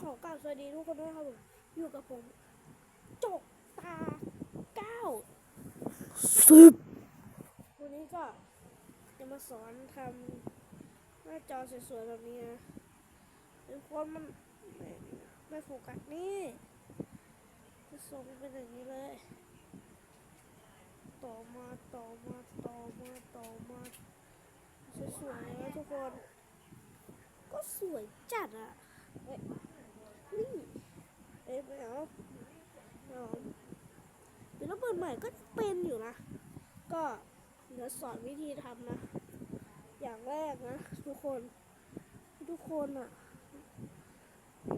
ขอกราบสวัสดีทุกคนด้วยครับผมอยู่กับผม จกตาเก้าสิบวันนี้ก็จะมาสอนทำหน้าจอสวยๆแบบนี้นะเป็นคนมันไม่ไม่โฟกัสนี่จะส่งเป็นอย่างนี้เลย ต่อมาต่อมาต่อมาต่อมาสวยๆนะทุกคน ก็สวยจัดอะเอ้ยนี่ เอ้ยไม่เอาไม่เอาเดี๋ยวเราเปิดใหม่ก็เป็นอยู่นะ ก็เดี๋ยวสอนวิธีทำนะ อย่างแรกนะ ทุกคน ทุกคนอะ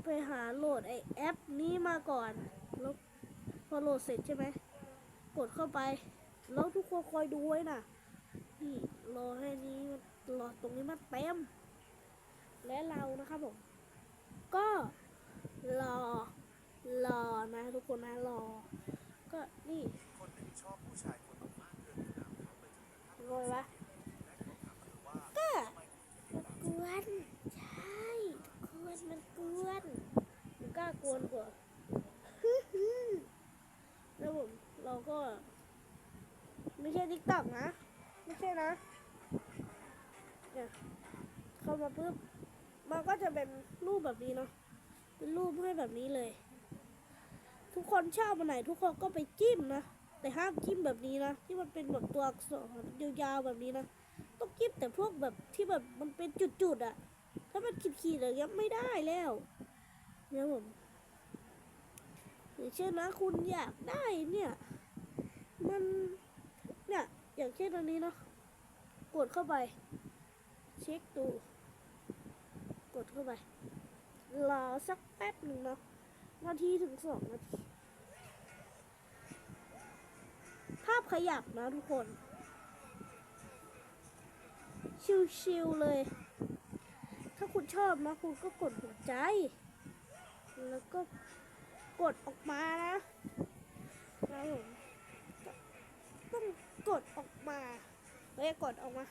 ไปหาโหลดไอแอปนี้มาก่อน แล้วพอโหลดเสร็จใช่ไหม กดเข้าไป แล้วทุกคนคอยดูไว้นะนี่รอให้นี้รอตรงนี้มันเต็ม และเรานะครับผม ก็ รอ รอนะทุกคนนะรอ ก็นี่คนหนึ่งชอบผู้ชายคนหนึ่งมากเกินไปแล้วเขาไปถึงกระทั่งรอยวะว่าก็ทำไมกวนใช่กวนมันกวนมันกล้ากวนกว่าแล้วผมเราก็ ไม่ใช่ทิกตอกนะ ไม่ใช่นะเนี่ยเข้ามาปุ๊บมันก็จะเป็นรูปแบบนี้เนาะ เป็นรูปให้แบบนี้เลย ทุกคนชอบอันไหน ทุกคนก็ไปจิ้มนะ แต่ห้ามจิ้มแบบนี้นะ ที่มันเป็นแบบตัวอักษรยาวๆแบบนี้นะ ต้องจิ้มแต่พวกแบบที่แบบมันเป็นจุดๆอะถ้ามันขีดๆอะไรเงี้ยไม่ได้แล้วเนี่ยผมอย่างเช่นนะคุณอยากได้เนี่ย มันเนี่ยอย่างเช่นอันนี้เนาะกดเข้าไป เช็คดู กดเข้าไป รอสักแป๊บหนึ่งเนาะนาทีถึงสองนาที ภาพขยับนะทุกคน ชิวๆเลย ถ้าคุณชอบนะคุณก็กดหัวใจ แล้วก็กดออกมานะนะผมต้องกดออกมา เฮ้ย กดออกมา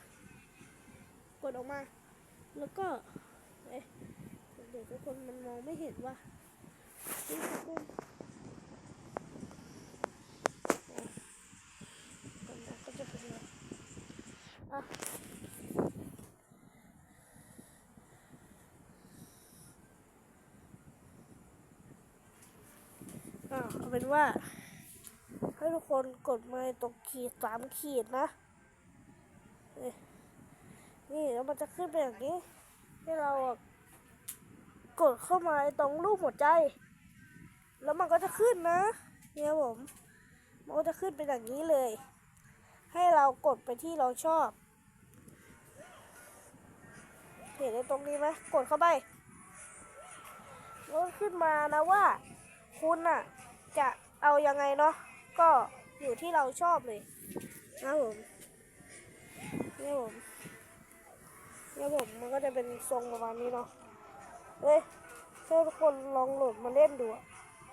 กดออกมา แล้วก็เอ๊ะ เดี๋ยวทุกคนมันมองไม่เห็นว่าทุกคนก่อนนะก็จะเป็นอะเอาเป็นว่า ให้ทุกคนกดมาตรงขีดสามขีดนะเอ้ยนี่แล้วมันจะขึ้นเป็นอย่างนี้ ให้เรา กดเข้ามาตรงรูปหัวใจ แล้วมันก็จะขึ้นนะเนี่ยผม มันก็จะขึ้นเป็นอย่างนี้เลย ให้เรากดไปที่เราชอบ เห็นในตรงนี้ไหมกดเข้าไปแล้วขึ้นมานะว่า คุณน่ะ จะเอายังไงเนาะ ก็อยู่ที่เราชอบเลยนะผมเนี่ยผมเนี่ยผมมันก็จะเป็นทรงประมาณนี้เนาะ เฮ้ยถ้าทุกคนลองโหลดมาเล่นดูอะ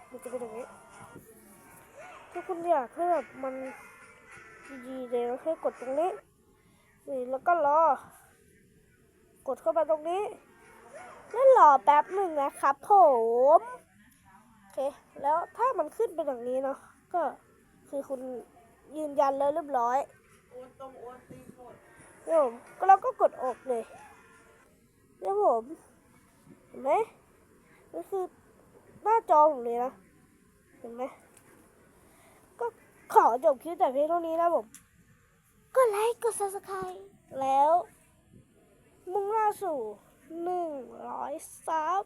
มันจะเป็นอย่างนี้ถ้าคุณอยากให้แบบมันดีๆเลยก็แค่กดตรงนี้นี่แล้วก็รอกดเข้าไปตรงนี้แล้วรอแป๊บหนึ่งนะครับผมโอเคแล้วถ้ามันขึ้นเป็นอย่างนี้เนาะก็คือคุณยืนยันแล้วเรียบร้อยเดี๋ยวผมก็เราก็กดออกเลยเดี๋ยวผม ห็นไหมนี่คือหน้าจอผมเลยนะ เห็นไหม ก็ขอจบคลิปแต่เพียงเท่านี้นะผม ก็ไลค์ กด subscribe แล้ว มุ่งหน้าสู่หนึ่งร้อยซับ